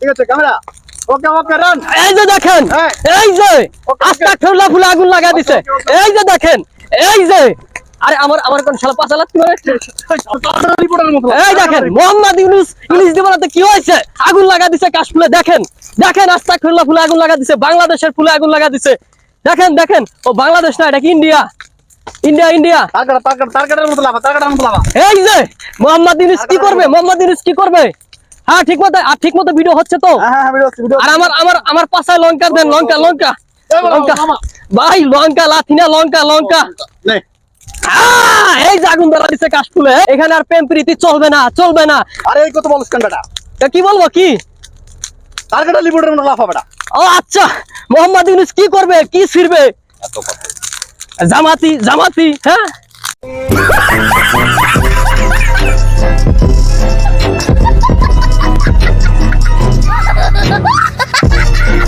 ঠিক আছে ক্যামেরা। ওকে ওকে রান এই যে দেখেন হ্যাঁ। এই যে ওকে, আস্তা খেলা ফুলে আগুন লাগা দিছে। এই যে দেখেন এই যে। আরে আমার আমার কোন শালা পাঁচা এই দেখেন মোহাম্মদ ইউনুস ইংলিশ দিবনাতে কি হয়েছে? আগুন লাগা দিছে কাশফুলে। দেখেন দেখেন ফুলে আগুন লাগা দিছে বাংলাদেশের ফুলে আগুন লাগা দিছে। দেখেন দেখেন ও বাংলাদেশ না এটা কি ইন্ডিয়া? India India. এই যে মোহাম্মদ ইউনুস কি করবে? মোহাম্মদ ইউনুস কি করবে? হ্যাঁ ঠিক মতো আর ঠিক মতো ভিডিও হচ্ছে তো। হ্যাঁ হ্যাঁ আর আমার আমার আমার পাশায় লঙ্কা দেন লঙ্কা লঙ্কা। লঙ্কা। ভাই লঙ্কা লাথিনা লঙ্কা লঙ্কা। নে। এই যে আগুন ধরা দিচ্ছে কাশফুলে। এখানে আর প্রেম প্রীতি চলবে না চলবে না। আরে এই কত বলছ কেন বেটা কি বলব কি? তারকাটা রিপোর্টারের মতো লাফা বেটা ও আচ্ছা। মোহাম্মদ ইউনুস কি করবে কি ছিড়বে? জামাতি জামাতি হ্যাঁ?